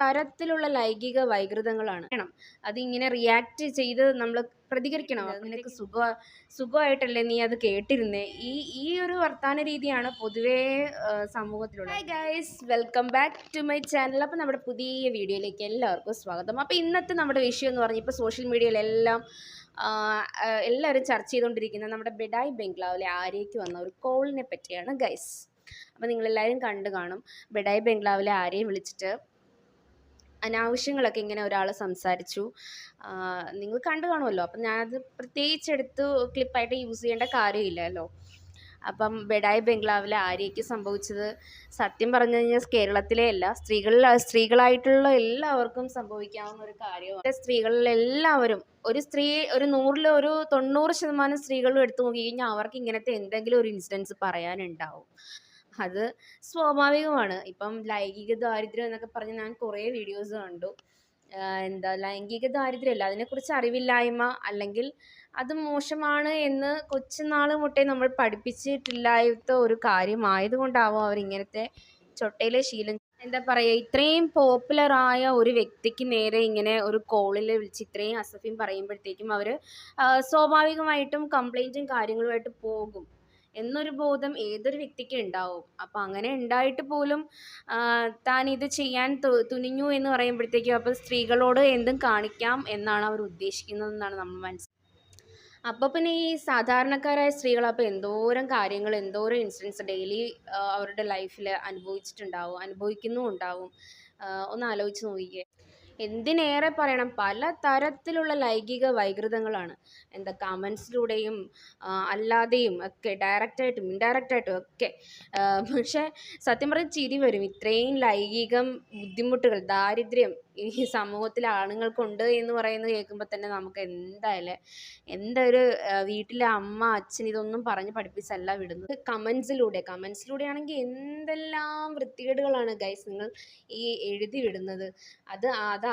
തരത്തിലുള്ള ലൈംഗിക വൈകൃതങ്ങളാണ്. വേണം അതിങ്ങനെ റിയാക്ട് ചെയ്ത് നമ്മൾ പ്രതികരിക്കണം. നിനക്ക് സുഖ സുഖമായിട്ടല്ലേ നീ അത് കേട്ടിരുന്നേ? ഈ ഈ ഒരു വർത്താന രീതിയാണ് പൊതുവേ സമൂഹത്തിലുള്ള hi guys welcome back to my channel അപ്പോൾ നമ്മുടെ പുതിയ വീഡിയോയിലേക്ക് എല്ലാവർക്കും സ്വാഗതം. അപ്പോൾ ഇന്നത്തെ നമ്മുടെ വിഷയം എന്ന് പറഞ്ഞാൽ ഇപ്പോൾ സോഷ്യൽ മീഡിയയിലെല്ലാം എല്ലാവരും ചർച്ച ചെയ്തുകൊണ്ടിരിക്കുന്ന നമ്മുടെ ബെഡായി ബംഗ്ലാവിലെ ആര്യയ്ക്ക് വന്ന ഒരു കോളിനെ പറ്റിയാണ് ഗൈസ് അപ്പോൾ നിങ്ങളെല്ലാവരും കണ്ടു കാണും. ബെഡായി ബംഗ്ലാവിലെ ആര്യയെ വിളിച്ചിട്ട് അനാവശ്യങ്ങളൊക്കെ ഇങ്ങനെ ഒരാൾ സംസാരിച്ചു. നിങ്ങൾ കണ്ടു കാണുമല്ലോ. അപ്പം ഞാനത് പ്രത്യേകിച്ച് എടുത്ത് ക്ലിപ്പായിട്ട് യൂസ് ചെയ്യേണ്ട കാര്യമില്ലല്ലോ. അപ്പം ബെഡായി ബംഗ്ലാവിലെ ആര്യയ്ക്ക് സംഭവിച്ചത് സത്യം പറഞ്ഞു കഴിഞ്ഞാൽ കേരളത്തിലെ അല്ല സ്ത്രീകളിൽ സ്ത്രീകളായിട്ടുള്ള എല്ലാവർക്കും സംഭവിക്കാവുന്ന ഒരു കാര്യമാണ്. സ്ത്രീകളിൽ എല്ലാവരും ഒരു സ്ത്രീ ഒരു നൂറിൽ ഒരു തൊണ്ണൂറ് ശതമാനം സ്ത്രീകളും എടുത്തു നോക്കി കഴിഞ്ഞാൽ അവർക്ക് ഇങ്ങനത്തെ എന്തെങ്കിലും ഒരു ഇൻസിഡൻസ് പറയാനുണ്ടാവും. അത് സ്വാഭാവികമാണ്. ഇപ്പം ലൈംഗിക ദാരിദ്ര്യം എന്നൊക്കെ പറഞ്ഞ് ഞാൻ കുറേ വീഡിയോസ് കണ്ടു. എന്താ ലൈംഗിക ദാരിദ്ര്യമല്ല അതിനെക്കുറിച്ച് അറിവില്ലായ്മ അല്ലെങ്കിൽ അത് മോശമാണ് എന്ന് കൊച്ചുനാൾ മുട്ടേ നമ്മൾ പഠിപ്പിച്ചിട്ടില്ലാത്ത ഒരു കാര്യമായതുകൊണ്ടാവും അവരിങ്ങനത്തെ ചൊട്ടയിലെ ശീലം. എന്താ പറയുക ഇത്രയും പോപ്പുലറായ ഒരു വ്യക്തിക്ക് നേരെ ഇങ്ങനെ ഒരു കോളിൽ വിളിച്ച് ഇത്രയും അസഭ്യം പറയുമ്പോഴത്തേക്കും അവർ സ്വാഭാവികമായിട്ടും കംപ്ലൈന്റും കാര്യങ്ങളുമായിട്ട് പോകും. എന്നൊരു ബോധം ഏതൊരു വ്യക്തിക്കും ഉണ്ടാവും. അപ്പം അങ്ങനെ ഉണ്ടായിട്ട് പോലും താൻ ഇത് ചെയ്യാൻ തുനിഞ്ഞു എന്ന് പറയുമ്പോഴത്തേക്കും അപ്പോൾ സ്ത്രീകളോട് എന്തും കാണിക്കാം എന്നാണ് അവർ ഉദ്ദേശിക്കുന്നതെന്നാണ് നമ്മൾ മനസ്സിലാക്കുന്നത് അപ്പോൾ പിന്നെ ഈ സാധാരണക്കാരായ സ്ത്രീകൾ അപ്പോൾ എന്തോരം കാര്യങ്ങൾ എന്തോരം ഇൻസിഡൻസ് ഡെയിലി അവരുടെ ലൈഫിൽ അനുഭവിച്ചിട്ടുണ്ടാവും അനുഭവിക്കുന്നും ഉണ്ടാവും. ഒന്ന് ആലോചിച്ച് നോക്കിക്കേ. എന്തിനേറെ പറയണം? പല തരത്തിലുള്ള ലൈംഗിക വൈകൃതങ്ങളാണ്. എന്താ കമൻസിലൂടെയും അല്ലാതെയും ഒക്കെ ഡയറക്റ്റായിട്ടും ഇൻഡയറക്റ്റായിട്ടും ഒക്കെ. പക്ഷേ സത്യം പറഞ്ഞാൽ ചിരി വരും. ഇത്രയും ലൈംഗികം ബുദ്ധിമുട്ടുകൾ ദാരിദ്ര്യം ഈ സമൂഹത്തിലെ ആണുങ്ങൾക്കുണ്ട് എന്ന് പറയുന്നത് കേൾക്കുമ്പോൾ തന്നെ നമുക്ക് എന്തായാലും എന്തൊരു വീട്ടിലെ അമ്മ അച്ഛൻ ഇതൊന്നും പറഞ്ഞ് പഠിപ്പിച്ചല്ല വിടുന്നത്. കമൻസിലൂടെ കമൻസിലൂടെ ആണെങ്കിൽ എന്തെല്ലാം വൃത്തികേടുകളാണ് ഗൈസ് നിങ്ങൾ ഈ എഴുതി വിടുന്നത്. അത് അതാ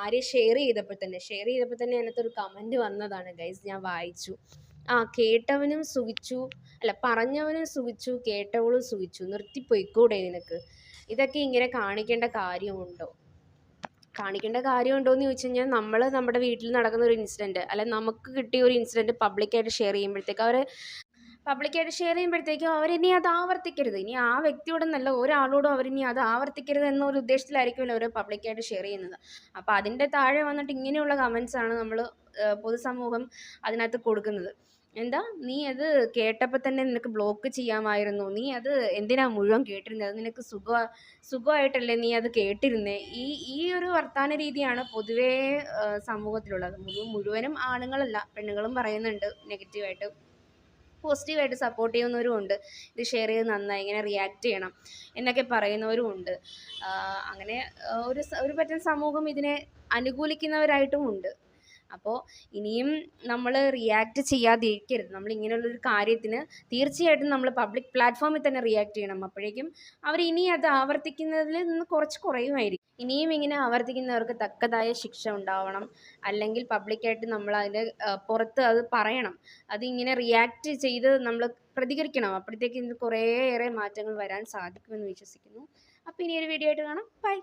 ആരെ ഷെയർ ചെയ്തപ്പോൾ തന്നെ ഷെയർ ചെയ്തപ്പോൾ തന്നെ അതിനകത്ത് ഒരു കമന്റ് വന്നതാണ് ഗൈസ് ഞാൻ വായിച്ചു. ആ കേട്ടവനും സുഖിച്ചു അല്ല പറഞ്ഞവനും സുഖിച്ചു കേട്ടവളും സുഖിച്ചു നിർത്തിപ്പോയിക്കൂടെ നിനക്ക്? ഇതൊക്കെ ഇങ്ങനെ കാണിക്കേണ്ട കാര്യമുണ്ടോ? കാണിക്കേണ്ട കാര്യമുണ്ടോ എന്ന് ചോദിച്ചു കഴിഞ്ഞാൽ നമ്മൾ നമ്മുടെ വീട്ടിൽ നടക്കുന്ന ഒരു ഇൻസിഡന്റ് അല്ലെ നമുക്ക് കിട്ടിയ ഒരു ഇൻസിഡന്റ് പബ്ലിക്കായിട്ട് ഷെയർ ചെയ്യുമ്പോഴത്തേക്ക് അവർ പബ്ലിക്കായിട്ട് ഷെയർ ചെയ്യുമ്പോഴത്തേക്കും അവരിനി അത് ആവർത്തിക്കരുത്. ഇനി ആ വ്യക്തിയോടൊന്നല്ല ഒരാളോടും അവരിനി അത് ആവർത്തിക്കരുത് എന്നൊരു ഉദ്ദേശത്തിലായിരിക്കും അവർ പബ്ലിക്കായിട്ട് ഷെയർ ചെയ്യുന്നത്. അപ്പോൾ അതിന്റെ താഴെ വന്നിട്ട് ഇങ്ങനെയുള്ള കമൻസാണ് നമ്മൾ പൊതുസമൂഹം അതിനകത്ത് കൊടുക്കുന്നത്. എന്താ? നീ അത് കേട്ടപ്പോൾ തന്നെ നിനക്ക് ബ്ലോക്ക് ചെയ്യാമായിരുന്നു. നീ അത് എന്തിനാ മുഴുവൻ കേട്ടിരുന്നത് നിനക്ക് സുഖ സുഖമായിട്ടല്ലേ നീ അത് കേട്ടിരുന്നേ? ഈ ഈ ഒരു വർത്താന രീതിയാണ് പൊതുവേ സമൂഹത്തിലുള്ളത്. മുഴുവനും ആണുങ്ങളല്ല പെണ്ണുങ്ങളും പറയുന്നുണ്ട് നെഗറ്റീവായിട്ട്. പോസിറ്റീവായിട്ട് സപ്പോർട്ട് ചെയ്യുന്നവരും ഉണ്ട്. ഇത് ഷെയർ ചെയ്ത് നന്നായി ഇങ്ങനെ റിയാക്ട് ചെയ്യണം എന്നൊക്കെ പറയുന്നവരും ഉണ്ട്. അങ്ങനെ ഒരു ഒരു പറ്റം സമൂഹം ഇതിനെ അനുകൂലിക്കുന്നവരായിട്ടും ഉണ്ട്. അപ്പോൾ ഇനിയും നമ്മൾ റിയാക്ട് ചെയ്യാതിരിക്കരുത്. നമ്മൾ ഇങ്ങനെയുള്ളൊരു കാര്യത്തിന് തീർച്ചയായിട്ടും നമ്മൾ പബ്ലിക് പ്ലാറ്റ്ഫോമിൽ തന്നെ റിയാക്ട് ചെയ്യണം. അപ്പോഴേക്കും അവർ ഇനി അത് ആവർത്തിക്കുന്നതിൽ നിന്ന് കുറച്ച് കുറയുമായിരിക്കും. ഇനിയും ഇങ്ങനെ ആവർത്തിക്കുന്നവർക്ക് തക്കതായ ശിക്ഷ ഉണ്ടാവണം. അല്ലെങ്കിൽ പബ്ലിക്കായിട്ട് നമ്മൾ അതിന്റെ പുറത്ത് അത് പറയണം. അതിങ്ങനെ റിയാക്ട് ചെയ്ത് നമ്മൾ പ്രതികരിക്കണം. അപ്പോഴത്തേക്ക് ഇതിന് കുറേയേറെ മാറ്റങ്ങൾ വരാൻ സാധിക്കുമെന്ന് വിശ്വസിക്കുന്നു. അപ്പോൾ ഇനി ഒരു വീഡിയോ ആയിട്ട് കാണാം. ബൈ